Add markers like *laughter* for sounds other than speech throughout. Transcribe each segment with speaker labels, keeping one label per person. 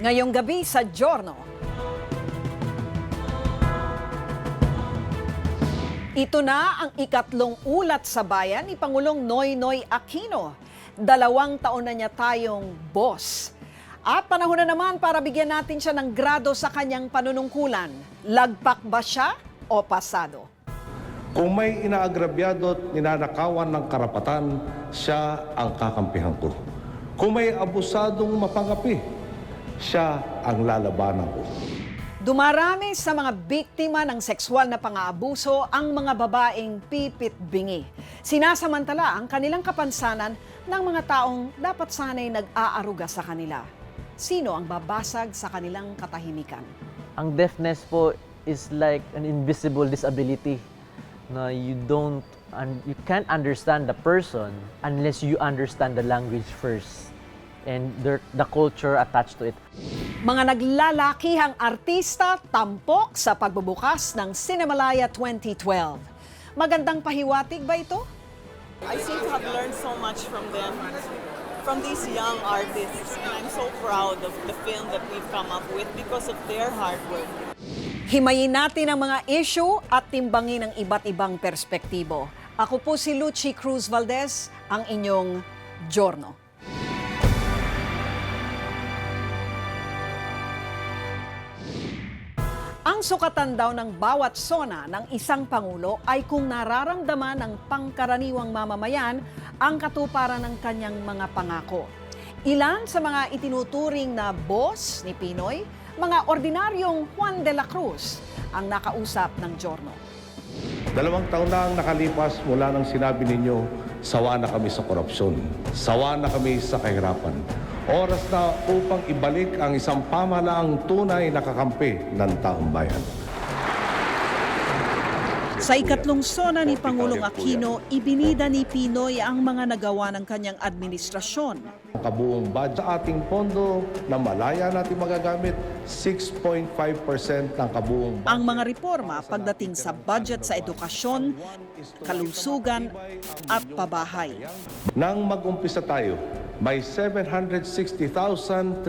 Speaker 1: Ngayong gabi sa Giorno. Ito na ang ikatlong ulat sa bayan ni Pangulong Noynoy Aquino. Dalawang taon na niya tayong boss. At panahon na naman para bigyan natin siya ng grado sa kanyang panunungkulan. Lagpak ba siya o pasado?
Speaker 2: Kung may inaagrabyado at ninanakawan ng karapatan, siya ang kakampihan ko. Kung may abusadong mapangapi, siya ang lalabanan ko.
Speaker 1: Dumarami sa mga biktima ng sexual na pang-aabuso ang mga babaeng pipit-bingi. Sinasamantala ang kanilang kapansanan ng mga taong dapat sanay nag-aaruga sa kanila. Sino ang babasag sa kanilang katahimikan?
Speaker 3: ang deafness po is like an invisible disability na you don't and you can't understand the person unless you understand the language first and the, the culture attached to it.
Speaker 1: Mga naglalakihang artista tampok sa pagbubukas ng Cinemalaya 2012. Magandang pahiwatig ba ito?
Speaker 4: I seem to have learned so much from them, from these young artists, and I'm so proud of the film that we've come up with because of their hard work.
Speaker 1: Himayin natin ang mga issue at timbangin ang iba't ibang perspektibo. Ako po si Lucy Cruz Valdez, ang inyong Giorno. Ang sukatan daw ng bawat sona ng isang pangulo ay kung nararamdaman ng pangkaraniwang mamamayan ang katuparan ng kanyang mga pangako. Ilan sa mga itinuturing na boss ni Pinoy, mga ordinaryong Juan de la Cruz ang nakausap ng Giorno.
Speaker 2: Dalawang taon na ang nakalipas mula nang sinabi ninyo, sawa na kami sa korupsyon, sawa na kami sa kahirapan. Oras na upang ibalik ang isang pamahalaang tunay na kakampi ng taong bayan.
Speaker 1: Sa ikatlong sona ni Pangulong Aquino, ibinida ni Pinoy ang mga nagawa ng kanyang administrasyon.
Speaker 2: Ang kabuong budget sa ating pondo na malaya natin magagamit, 6.5% ng kabuong budget.
Speaker 1: Ang mga reforma pagdating sa budget sa edukasyon, kalusugan at pabahay.
Speaker 2: Nang mag-umpisa tayo, may 760,357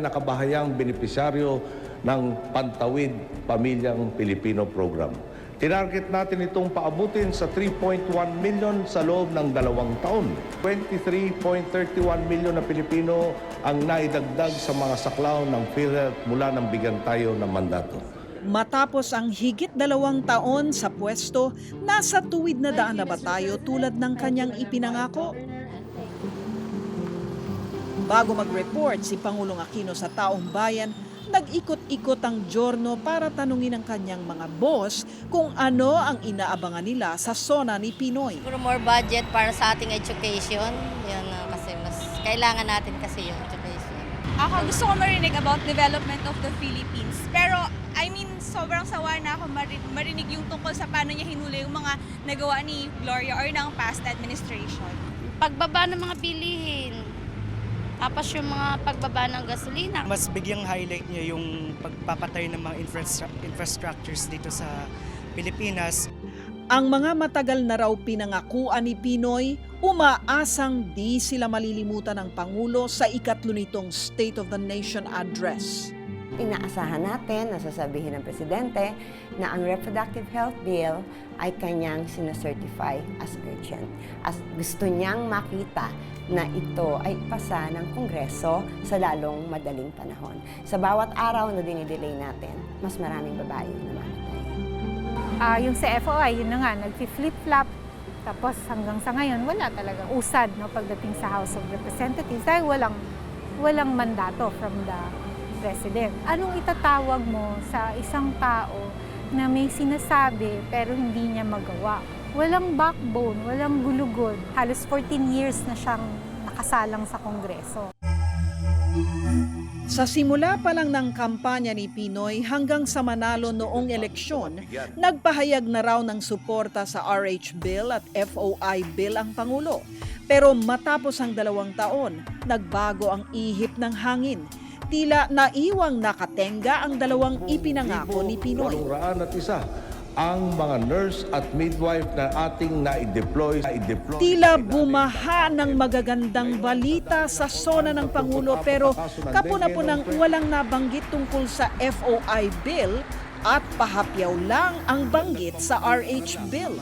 Speaker 2: na kabahayang benepisyaryo ng Pantawid Pamilyang Pilipino Program. Tinarget natin itong paabutin sa 3.1 million sa loob ng dalawang taon. 23.31 million na Pilipino ang naidagdag sa mga saklaw ng PhilHealth mula ng bigyan tayo ng mandato.
Speaker 1: Matapos ang higit dalawang taon sa pwesto, nasa tuwid na daan na ba tayo tulad ng kanyang ipinangako? Bago mag-report si Pangulong Aquino sa taong bayan, nag-ikot-ikot ang Giorno para tanungin ang kanyang mga boss kung ano ang inaabangan nila sa sona ni Pinoy.
Speaker 5: Siguro more budget para sa ating education. Yan ah, kasi mas kailangan natin kasi yung education.
Speaker 6: Ako gusto ko marinig about development of the Philippines. Pero I mean, sobrang sawa na ako mari- marinig yung tungkol sa paano niya hinuli yung mga nagawa ni Gloria or ng past administration.
Speaker 5: Pagbaba ng mga bilihin. Tapos yung mga pagbaba ng gasolina.
Speaker 7: mas bigyang highlight niya yung pagpapatay ng mga infrastru- infrastructures dito sa Pilipinas.
Speaker 1: Ang mga matagal na raw pinangakuan ni Pinoy, umaasang di sila malilimutan ng Pangulo sa ikatlo nitong State of the Nation Address.
Speaker 8: Inaasahan natin na sasabihin ng Presidente na ang Reproductive Health Bill ay kanyang sinacertify as urgent. As gusto niyang makita na ito ay pasa ng Kongreso sa lalong madaling panahon. Sa bawat araw na dinidelay natin, mas maraming babae yung namamatay.
Speaker 9: Ah, yung sa FOI, yun na nga, nag-flip-flop. Tapos hanggang sa ngayon, wala talagang usad no, pagdating sa House of Representatives dahil walang, walang mandato from the President. Anong itatawag mo sa isang tao na may sinasabi pero hindi niya magawa? Walang backbone, walang gulugod. Halos 14 years na siyang nakasalang sa Kongreso.
Speaker 1: Sa simula pa lang ng kampanya ni Pinoy hanggang sa manalo noong eleksyon, nagpahayag na raw ng suporta sa RH Bill at FOI Bill ang Pangulo. Pero matapos ang dalawang taon, nagbago ang ihip ng hangin. Tila naiwang nakatenga ang dalawang ipinangako ni Pinoy.
Speaker 2: At isa ang mga nurse at midwife na ating na-deploy. na-deploy
Speaker 1: Tila bumaha ng magagandang balita sa sona ng Pangulo pero kapuna-punang walang nabanggit tungkol sa FOI bill at pahapyaw lang ang banggit sa RH bill.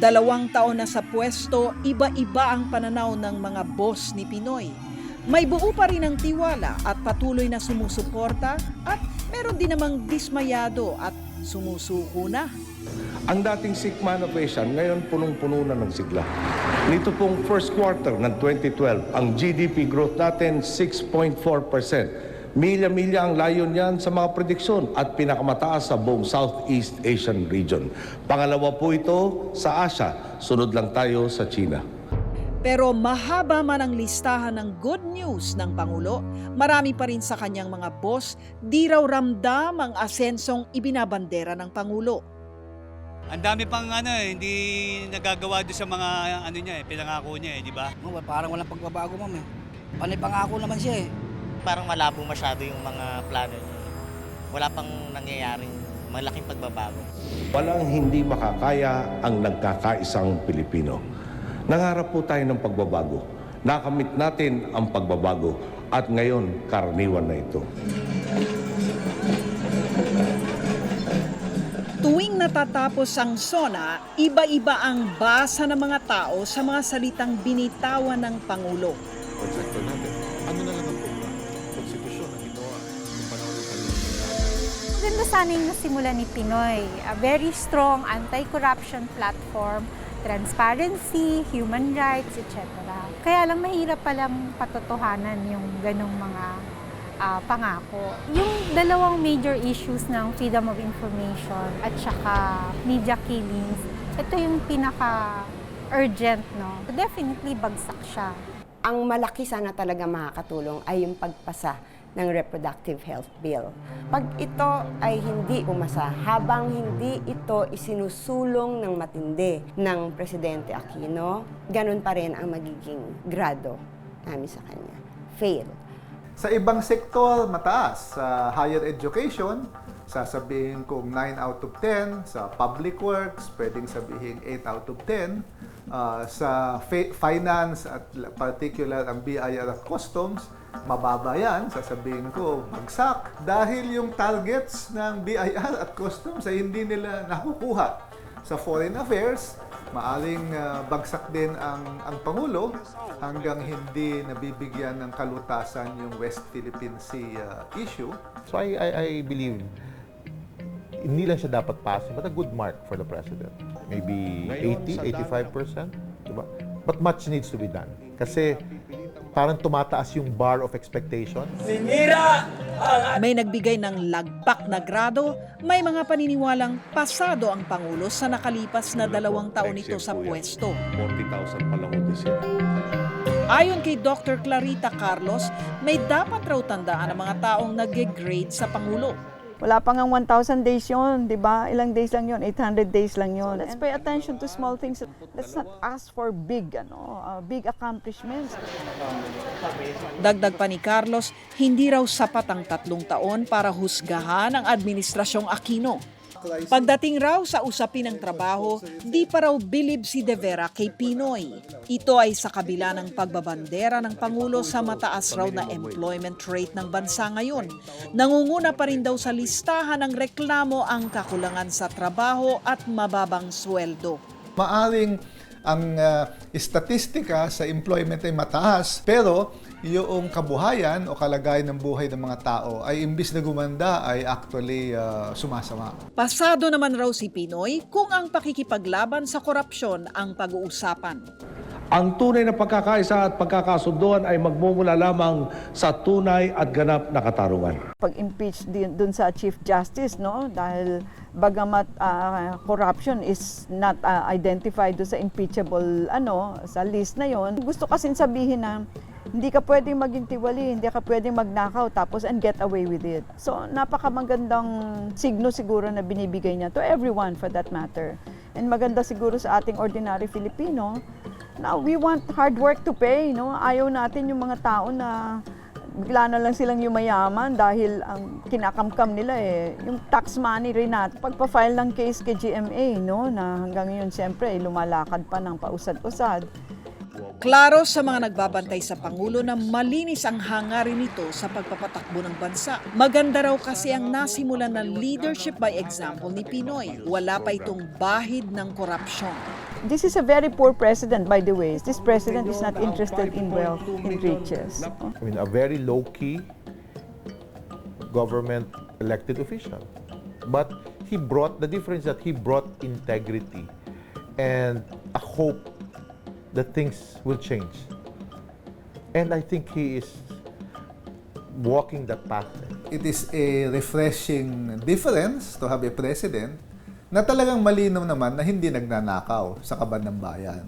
Speaker 1: Dalawang taon na sa pwesto, iba-iba ang pananaw ng mga boss ni Pinoy. May buo pa rin ang tiwala at patuloy na sumusuporta at meron din namang dismayado at sumusuko na.
Speaker 2: Ang dating sick man of Asian, ngayon punong-puno na ng sigla. Nito pong first quarter ng 2012, ang GDP growth natin 6.4%. Milya-milya ang layon niyan sa mga prediksyon at pinakamataas sa buong Southeast Asian region. Pangalawa po ito sa Asia, sunod lang tayo sa China.
Speaker 1: Pero mahaba man ang listahan ng good news ng Pangulo, marami pa rin sa kanyang mga boss di raw ramdam ang asensong ibinabandera ng Pangulo.
Speaker 10: Ang dami pang ano eh, hindi nagagawa doon sa mga ano niya eh, pinangako niya eh, di ba?
Speaker 11: Oh, parang walang pagbabago, ma'am eh. Panay pangako naman siya eh.
Speaker 12: Parang malabo masyado yung mga plano niya. Wala pang nangyayaring malaking pagbabago.
Speaker 2: Walang hindi makakaya ang nagkakaisang Pilipino. Nangarap po tayo ng pagbabago. Nakamit natin ang pagbabago at ngayon karaniwan na ito.
Speaker 1: Tuwing natatapos ang SONA, iba-iba ang basa ng mga tao sa mga salitang binitawan ng Pangulo.
Speaker 2: Ano na lang ang konstitusyon na ginawa ng panahon ng
Speaker 9: Maganda sana yung nasimula ni Pinoy. A very strong anti-corruption platform, transparency, human rights, etc. Kaya lang mahirap palang patotohanan yung ganong mga ah, pangako. Yung dalawang major issues ng freedom of information at saka media killings, ito yung pinaka-urgent, no? Definitely bagsak siya.
Speaker 8: Ang malaki sana talaga makakatulong ay yung pagpasa ng reproductive health bill. Pag ito ay hindi umasa, habang hindi ito isinusulong ng matindi ng Presidente Aquino, ganun pa rin ang magiging grado namin sa kanya. Fail.
Speaker 13: Sa ibang sektor, mataas. Sa higher education, sasabihin kong 9 out of 10. Sa public works, pwedeng sabihin 8 out of 10. Ah, sa fi- finance at particular ang BIR at customs, mababa yan. Sasabihin ko, bagsak. Dahil yung targets ng BIR at customs ay hindi nila nakukuha. Sa foreign affairs, maaring ah, bagsak din ang, ang Pangulo hanggang hindi nabibigyan ng kalutasan yung West Philippine Sea ah, issue.
Speaker 14: So I, I, I believe hindi lang siya dapat passing, but a good mark for the president. Maybe
Speaker 2: Ngayon,
Speaker 14: 80,
Speaker 2: sa
Speaker 14: 85%. Diba? But much needs to be done. Kasi parang tumataas yung bar of expectation.
Speaker 1: May nagbigay ng lagpak na grado, may mga paniniwalang pasado ang Pangulo sa nakalipas na dalawang taon nito sa pwesto.
Speaker 2: 40,000 pa lang.
Speaker 1: Ayon kay Dr. Clarita Carlos, may dapat raw tandaan ang mga taong nag-grade sa Pangulo.
Speaker 15: Wala pa nga 1,000 days yun, di ba? Ilang days lang yun? 800 days lang yun. Let's pay attention to small things. Let's not ask for big, ano, uh, big accomplishments.
Speaker 1: Dagdag pa ni Carlos, hindi raw sapat ang tatlong taon para husgahan ang administrasyong Aquino. Pagdating raw sa usapin ng trabaho, di pa raw bilib si De Vera kay Pinoy. Ito ay sa kabila ng pagbabandera ng Pangulo sa mataas raw na employment rate ng bansa ngayon. Nangunguna pa rin daw sa listahan ng reklamo ang kakulangan sa trabaho at mababang sweldo.
Speaker 13: Maaring ang ah, estatistika sa employment ay mataas, pero yung kabuhayan o kalagayan ng buhay ng mga tao ay imbis na gumanda ay actually ah, sumasama.
Speaker 1: Pasado naman raw si Pinoy kung ang pakikipaglaban sa korupsyon ang pag-uusapan.
Speaker 2: Ang tunay na pagkakaisa at pagkakasunduan ay magmumula lamang sa tunay at ganap na katarungan.
Speaker 15: Pag-impeach din dun sa Chief Justice, no? Dahil bagamat ah, corruption is not ah, identified sa impeachable ano sa list na yon gusto kasi sabihin na hindi ka pwedeng maging tiwali, hindi ka pwedeng magnakaw tapos and get away with it. So napakamagandang signo siguro na binibigay niya to everyone for that matter. And maganda siguro sa ating ordinary Filipino na we want hard work to pay, no? Ayaw natin yung mga tao na bigla na lang silang yumayaman dahil ang kinakamkam nila eh, yung tax money rin natin. Pagpa-file ng case kay GMA, no, na hanggang ngayon siyempre eh, lumalakad pa ng pausad-usad.
Speaker 1: Klaro sa mga nagbabantay sa Pangulo na malinis ang hangarin nito sa pagpapatakbo ng bansa. Maganda raw kasi ang nasimulan na leadership by example ni Pinoy. Wala pa itong bahid ng korupsyon.
Speaker 15: This is a very poor president, by the way. This president is not interested in wealth, in riches. Oh.
Speaker 14: I mean, a very low-key government elected official. But he brought, the difference that he brought integrity and a hope that things will change. And I think he is walking that path.
Speaker 13: It is a refreshing difference to have a president na talagang malinaw naman na hindi nagnanakaw sa kaban ng bayan.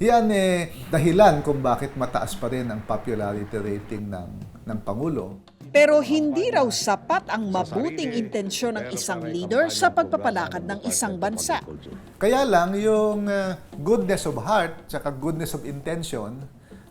Speaker 13: Yan eh dahilan kung bakit mataas pa rin ang popularity rating ng ng pangulo.
Speaker 1: Pero hindi raw sapat ang mabuting intensyon ng isang leader sa pagpapalakad ng isang bansa.
Speaker 13: Kaya lang yung uh, goodness of heart tsaka goodness of intention,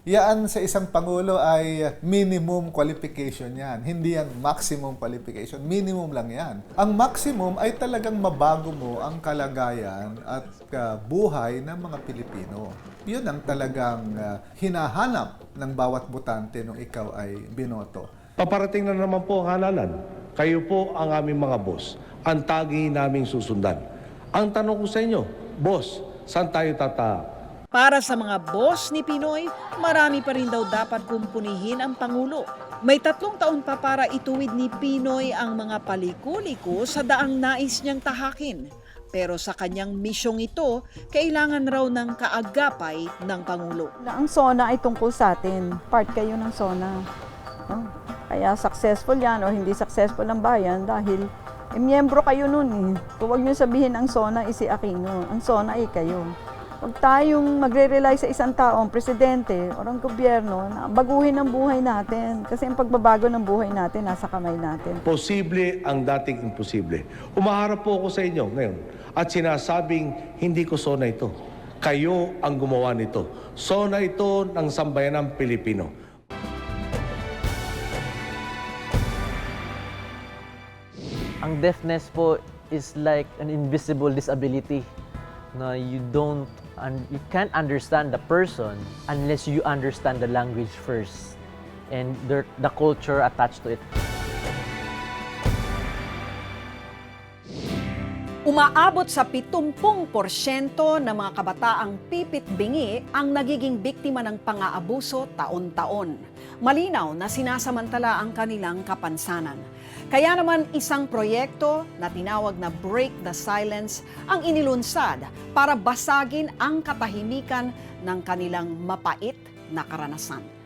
Speaker 13: yan sa isang pangulo ay minimum qualification yan. Hindi yan maximum qualification. Minimum lang yan. Ang maximum ay talagang mabago mo ang kalagayan at uh, buhay ng mga Pilipino. Yun ang talagang uh, hinahanap ng bawat botante nung ikaw ay binoto.
Speaker 2: Paparating na naman po ang halalan. Kayo po ang aming mga boss. Ang tagi naming susundan. Ang tanong ko sa inyo, boss, saan tayo tata?
Speaker 1: Para sa mga boss ni Pinoy, marami pa rin daw dapat kumpunihin ang Pangulo. May tatlong taon pa para ituwid ni Pinoy ang mga paliko-liko sa daang nais niyang tahakin. Pero sa kanyang misyong ito, kailangan raw ng kaagapay ng Pangulo.
Speaker 15: Ang SONA ay tungkol sa atin. Part kayo ng SONA. Kaya successful yan o hindi successful ang bayan dahil eh, miyembro kayo nun eh. Huwag nyo sabihin ang SONA ay si Aquino. Ang SONA ay kayo. Huwag tayong magre-rely sa isang tao, ang presidente o ang gobyerno na baguhin ang buhay natin. Kasi ang pagbabago ng buhay natin nasa kamay natin.
Speaker 2: Posible ang dating imposible. Umaharap po ako sa inyo ngayon at sinasabing hindi ko sona ito. Kayo ang gumawa nito. Sona ito ng sambayanang Pilipino.
Speaker 3: Ang deafness po is like an invisible disability na you don't and you can't understand the person unless you understand the language first and the, the culture attached to it.
Speaker 1: Umaabot sa 70% ng mga kabataang pipit-bingi ang nagiging biktima ng pang-aabuso taon-taon. Malinaw na sinasamantala ang kanilang kapansanan. Kaya naman isang proyekto na tinawag na Break the Silence ang inilunsad para basagin ang katahimikan ng kanilang mapait na karanasan.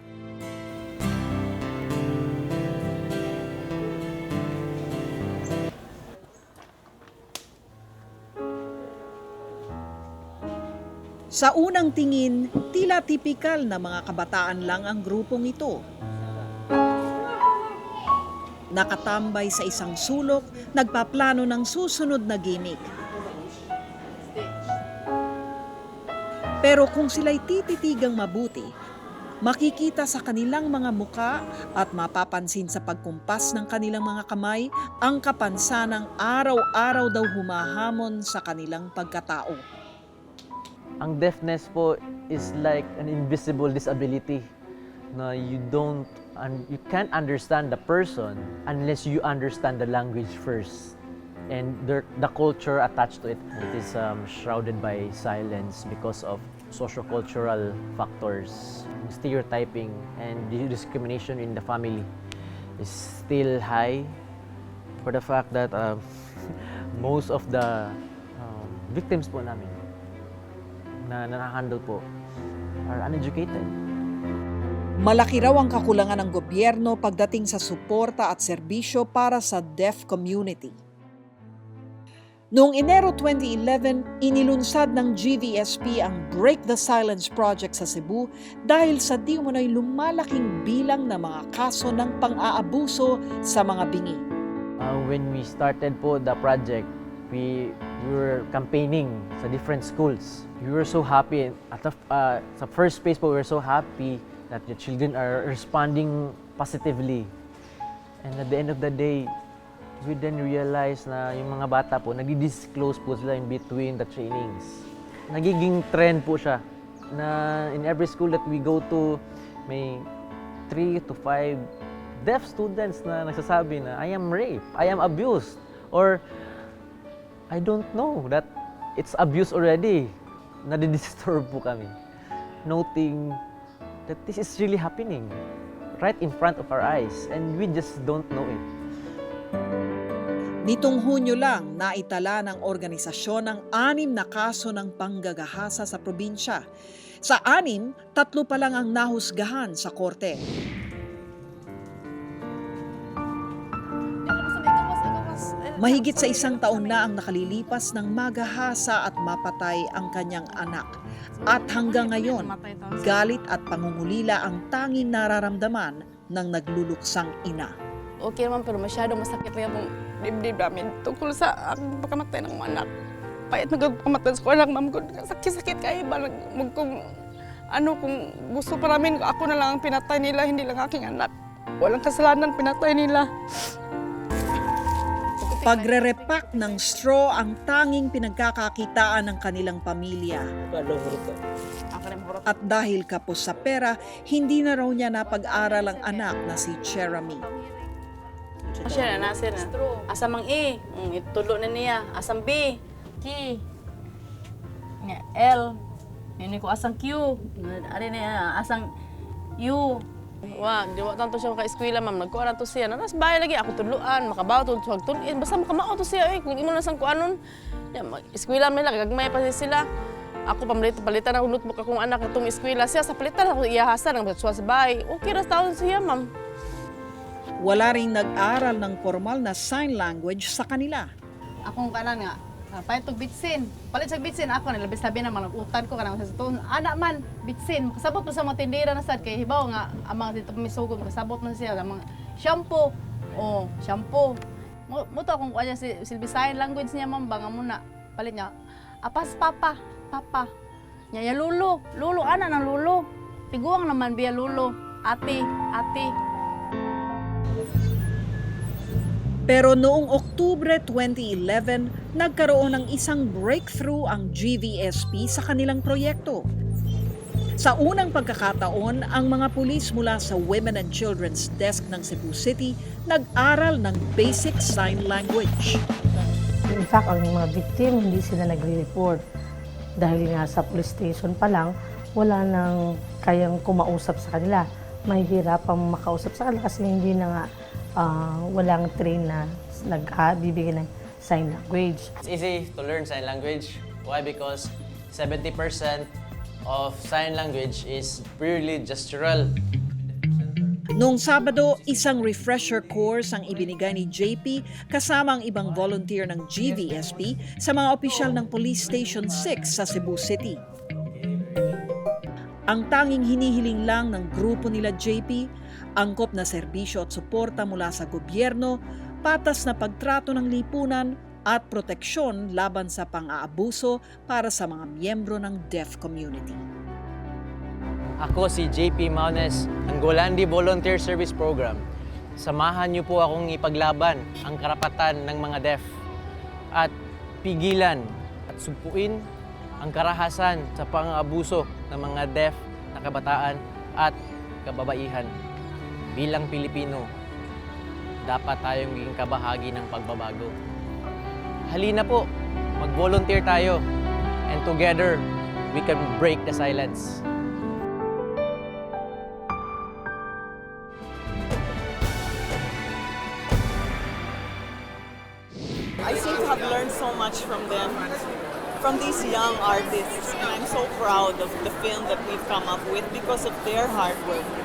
Speaker 1: Sa unang tingin, tila tipikal na mga kabataan lang ang grupong ito. Nakatambay sa isang sulok, nagpaplano ng susunod na gimmick. Pero kung sila'y tititigang mabuti, makikita sa kanilang mga muka at mapapansin sa pagkumpas ng kanilang mga kamay ang kapansanang araw-araw daw humahamon sa kanilang pagkatao.
Speaker 3: Ang deafness po is like an invisible disability na you don't and you can't understand the person unless you understand the language first and the, the culture attached to it. It is um, shrouded by silence because of sociocultural factors, stereotyping, and discrimination in the family is still high for the fact that um, *laughs* most of the um, victims po namin na nakahandle po are uneducated.
Speaker 1: Malaki raw ang kakulangan ng gobyerno pagdating sa suporta at serbisyo para sa deaf community. Noong Enero 2011, inilunsad ng GVSP ang Break the Silence Project sa Cebu dahil sa di umano'y lumalaking bilang ng mga kaso ng pang-aabuso sa mga bingi.
Speaker 3: Uh, when we started po the project, we, we were campaigning sa different schools. We were so happy. At the, uh, sa first phase po, we were so happy that the children are responding positively. And at the end of the day, we then realize na yung mga bata po, nagdi-disclose po sila in between the trainings. Nagiging trend po siya na in every school that we go to, may 3 to 5 deaf students na nagsasabi na, I am raped, I am abused, or I don't know that it's abuse already. Nadidisturb po kami. Noting that this is really happening right in front of our eyes and we just don't know it.
Speaker 1: Nitong Hunyo lang, naitala ng organisasyon ang anim na kaso ng panggagahasa sa probinsya. Sa anim, tatlo pa lang ang nahusgahan sa korte. Mahigit sa isang taon na ang nakalilipas ng magahasa at mapatay ang kanyang anak. At hanggang ngayon, galit at pangungulila ang tanging nararamdaman ng nagluluksang ina.
Speaker 16: okay naman pero masyado masakit na yung dibdib namin tungkol sa ang pagkamatay ng anak. Payat nagpakamatay sa anak, ma'am. Sakit-sakit kayo ba? Mag, ano, kung gusto pa namin, ako na lang ang pinatay nila, hindi lang aking anak. Walang kasalanan, pinatay nila.
Speaker 1: Pagre-repack ng straw ang tanging pinagkakakitaan ng kanilang pamilya. At dahil kapos sa pera, hindi na raw niya napag-aral ang anak na si Jeremy.
Speaker 16: Siya na, nasa na. Asam ang E, mm, itulo na niya. Asam B. Nga, L. Ini ko asang Q. Ari na, asang U. Wa, di wa tanto siya ka eskwela ma'am. Nagkuha na to siya. Nanas bahay lagi ako tudluan, makabaw to tuwag tulin. Basta makamao to siya eh. Kung imo na sang kuanon. Ya, mag- eskwela man lang gagmay pa sila. Ako pamalit palitan ang notebook akong anak itong eskwela siya sa palitan ako iyahasan ang sa bahay. Okay ra taon siya ma'am.
Speaker 1: Wala ring nag-aral ng formal na sign language sa kanila.
Speaker 16: akong kanan nga palit og bitsin? Palit sa bitsin ako nilabis labi na mga utan ko kanang sa tuon. Ana man bitsin. Kasabot mo sa mga tindera na sad. Kay hibaw nga amang dito misugod kasabot man siya. Ang mga shampoo. Oh shampoo. Mo mo akong kuya si silbi sign language niya man banga muna. Palit niya apas papa. Papa. Nya ya lulo lulo ana ng lulo tiguang naman biya lulo ate ate
Speaker 1: Pero noong Oktubre 2011, nagkaroon ng isang breakthrough ang GVSP sa kanilang proyekto. Sa unang pagkakataon, ang mga pulis mula sa Women and Children's Desk ng Cebu City nag-aral ng basic sign language.
Speaker 17: In fact, ang mga victim, hindi sila nagre-report. Dahil nga sa police station pa lang, wala nang kayang kumausap sa kanila. Mahihirap ang makausap sa kanila kasi hindi na nga ah, walang train na nagbibigay ng sign language.
Speaker 18: It's easy to learn sign language. Why? Because 70% of sign language is purely gestural.
Speaker 1: Noong Sabado, isang refresher course ang ibinigay ni JP kasama ang ibang volunteer ng GVSP sa mga opisyal ng Police Station 6 sa Cebu City. Ang tanging hinihiling lang ng grupo nila JP, angkop na serbisyo at suporta mula sa gobyerno, patas na pagtrato ng lipunan at proteksyon laban sa pang-aabuso para sa mga miyembro ng deaf community.
Speaker 18: Ako si JP Maunes ng Golandi Volunteer Service Program. Samahan niyo po akong ipaglaban ang karapatan ng mga deaf at pigilan at sumpuin ang karahasan sa pang-abuso ng mga deaf na kabataan at kababaihan. Bilang Pilipino, dapat tayong maging kabahagi ng pagbabago. Halina po, mag-volunteer tayo and together we can break the silence.
Speaker 4: I seem to have learned so much from them, from these young artists, and I'm so proud of the film that we've come up with because of their hard work.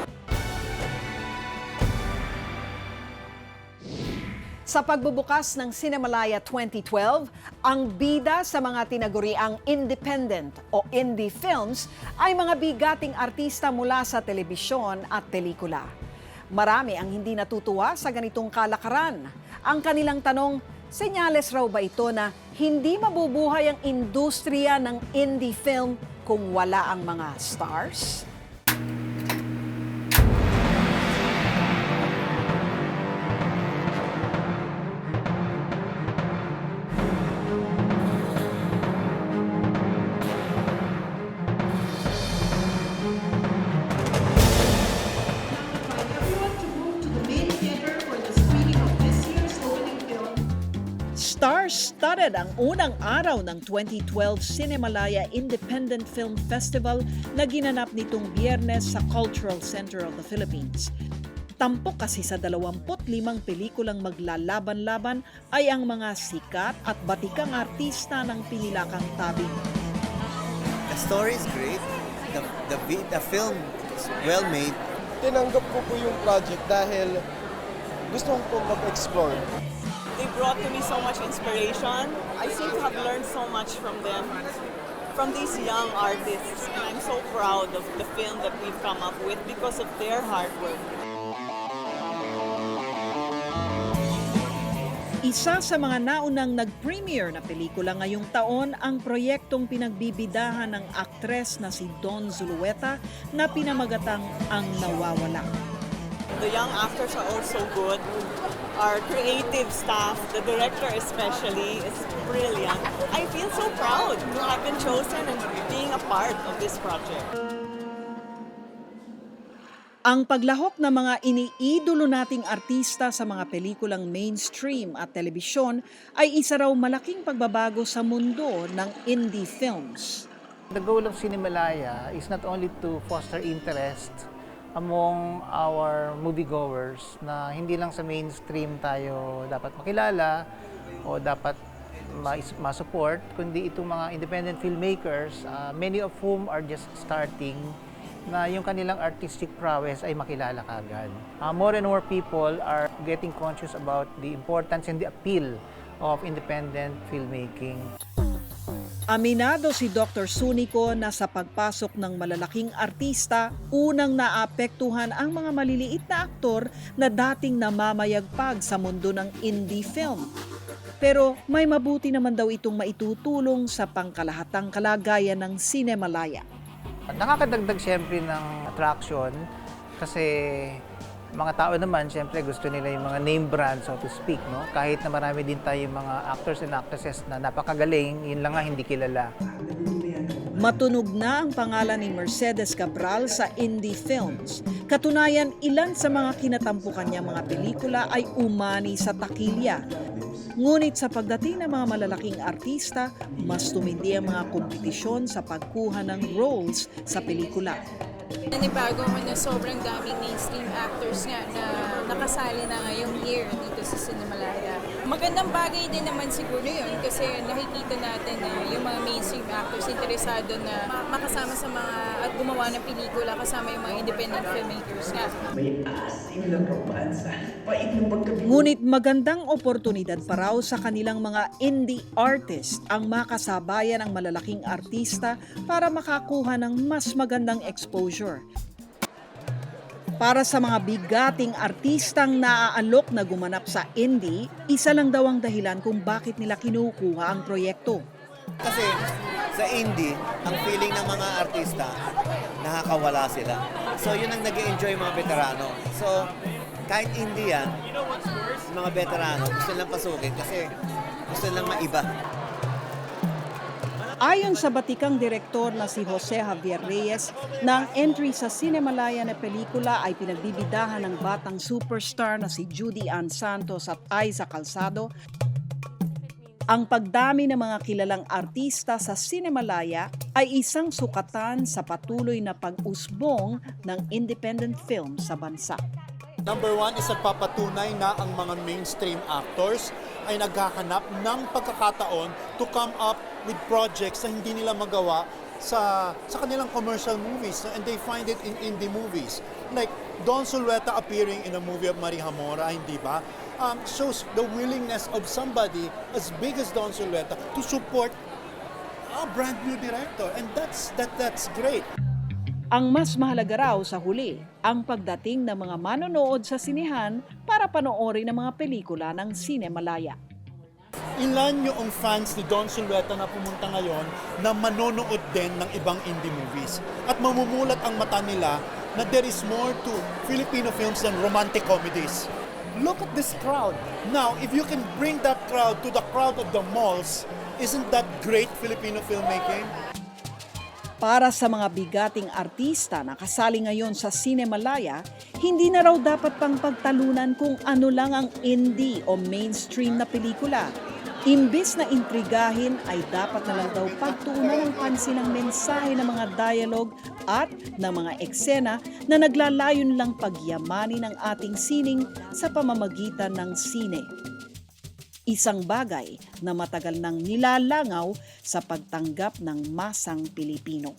Speaker 1: Sa pagbubukas ng Cinemalaya 2012, ang bida sa mga tinaguriang independent o indie films ay mga bigating artista mula sa telebisyon at pelikula. Marami ang hindi natutuwa sa ganitong kalakaran. Ang kanilang tanong, senyales raw ba ito na hindi mabubuhay ang industriya ng indie film kung wala ang mga stars? Started ang unang araw ng 2012 Cinemalaya Independent Film Festival na ginanap nitong biyernes sa Cultural Center of the Philippines. Tampok kasi sa 25 pelikulang maglalaban-laban ay ang mga sikat at batikang artista ng pinilakang tabing.
Speaker 19: The story is great. The, the, the film is well made.
Speaker 20: Tinanggap ko po yung project dahil gusto ko mag-explore.
Speaker 4: They brought to me so much inspiration. I seem to have learned so much from them, from these young artists. And I'm so proud of the film that we've come up with because of their hard work.
Speaker 1: Isa sa mga naunang nag-premiere na pelikula ngayong taon ang proyektong pinagbibidahan ng aktres na si Don Zulueta na pinamagatang Ang Nawawala.
Speaker 4: The young actors are also good. Our creative staff, the director especially, is brilliant. I feel so proud to have been chosen and being a part of this project.
Speaker 1: Ang paglahok ng mga iniidolo nating artista sa mga pelikulang mainstream at telebisyon ay isa raw malaking pagbabago sa mundo ng indie films.
Speaker 21: The goal of Cinemalaya is not only to foster interest among our moviegoers na hindi lang sa mainstream tayo dapat makilala o dapat ma- ma-support, kundi itong mga independent filmmakers, uh, many of whom are just starting, na yung kanilang artistic prowess ay makilala kagad. Uh, more and more people are getting conscious about the importance and the appeal of independent filmmaking.
Speaker 1: Aminado si Dr. Sunico na sa pagpasok ng malalaking artista, unang naapektuhan ang mga maliliit na aktor na dating namamayagpag sa mundo ng indie film. Pero may mabuti naman daw itong maitutulong sa pangkalahatang kalagayan ng Cinemalaya.
Speaker 21: Nakakadagdag siyempre ng attraction kasi mga tao naman siyempre gusto nila yung mga name brand so to speak no kahit na marami din tayong mga actors and actresses na napakagaling yun lang nga hindi kilala
Speaker 1: Matunog na ang pangalan ni Mercedes Cabral sa indie films. Katunayan, ilan sa mga kinatampukan niya mga pelikula ay umani sa takilya. Ngunit sa pagdating ng mga malalaking artista, mas tumindi ang mga kompetisyon sa pagkuha ng roles sa pelikula.
Speaker 22: Nanibago ko na sobrang daming mainstream actors nga na nakasali na ngayong year dito sa Cinemalaya. Magandang bagay din naman siguro yun kasi nakikita natin na yung mga mainstream actors interesado na ma- makasama sa mga at gumawa ng pelikula kasama yung mga independent filmmakers nga.
Speaker 23: May asim na romansa. Pait ng pagkabi.
Speaker 1: Ngunit magandang oportunidad pa raw sa kanilang mga indie artist ang makasabayan ang malalaking artista para makakuha ng mas magandang exposure. Para sa mga bigating artistang naaalok na gumanap sa indie, isa lang daw ang dahilan kung bakit nila kinukuha ang proyekto.
Speaker 19: Kasi sa indie, ang feeling ng mga artista, nakakawala sila. So yun ang nag enjoy mga veterano. So kahit indie yan, mga veterano, gusto nilang pasukin kasi gusto nilang maiba.
Speaker 1: Ayon sa batikang direktor na si Jose Javier Reyes, na ang entry sa Cinemalaya na pelikula ay pinagbibidahan ng batang superstar na si Judy Ann Santos at Aiza Calzado. Ang pagdami ng mga kilalang artista sa Cinemalaya ay isang sukatan sa patuloy na pag-usbong ng independent film sa bansa.
Speaker 24: Number one is nagpapatunay na ang mga mainstream actors ay naghahanap ng pagkakataon to come up with projects na hindi nila magawa sa sa kanilang commercial movies and they find it in indie movies. Like Don Sulueta appearing in a movie of Marie Hamora, hindi ba? Um, shows the willingness of somebody as big as Don Sulueta to support a brand new director and that's that that's great.
Speaker 1: Ang mas mahalaga raw sa huli, ang pagdating ng mga manonood sa sinehan para panoorin ang mga pelikula ng Cinemalaya.
Speaker 24: Ilan yung fans ni Don Sulueta na pumunta ngayon na manonood din ng ibang indie movies at mamumulat ang mata nila na there is more to Filipino films than romantic comedies. Look at this crowd. Now, if you can bring that crowd to the crowd of the malls, isn't that great Filipino filmmaking?
Speaker 1: Para sa mga bigating artista na kasali ngayon sa Cinemalaya, hindi na raw dapat pang pagtalunan kung ano lang ang indie o mainstream na pelikula. Imbis na intrigahin ay dapat na lang daw pagtuunan ng pansin ang mensahe ng mga dialogue at ng mga eksena na naglalayon lang pagyamanin ng ating sining sa pamamagitan ng sine. Isang bagay na matagal nang nilalangaw sa pagtanggap ng masang Pilipino.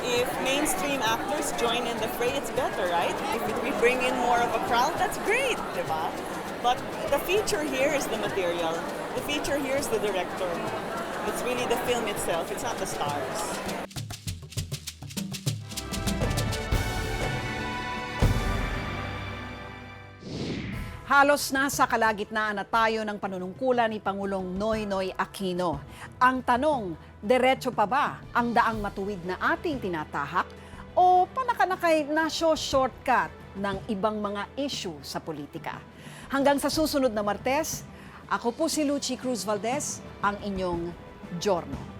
Speaker 4: If mainstream actors join in the fray, it's better, right? If we bring in more of a crowd, that's great, diba? But the feature here is the material. The feature here is the director. It's really the film itself, it's not the stars.
Speaker 1: Halos nasa kalagitnaan na tayo ng panunungkulan ni Pangulong Noynoy Aquino. Ang tanong, diretso pa ba ang daang matuwid na ating tinatahak o panakanakay na shortcut ng ibang mga issue sa politika? Hanggang sa susunod na Martes, ako po si Lucy Cruz Valdez, ang inyong Giorno.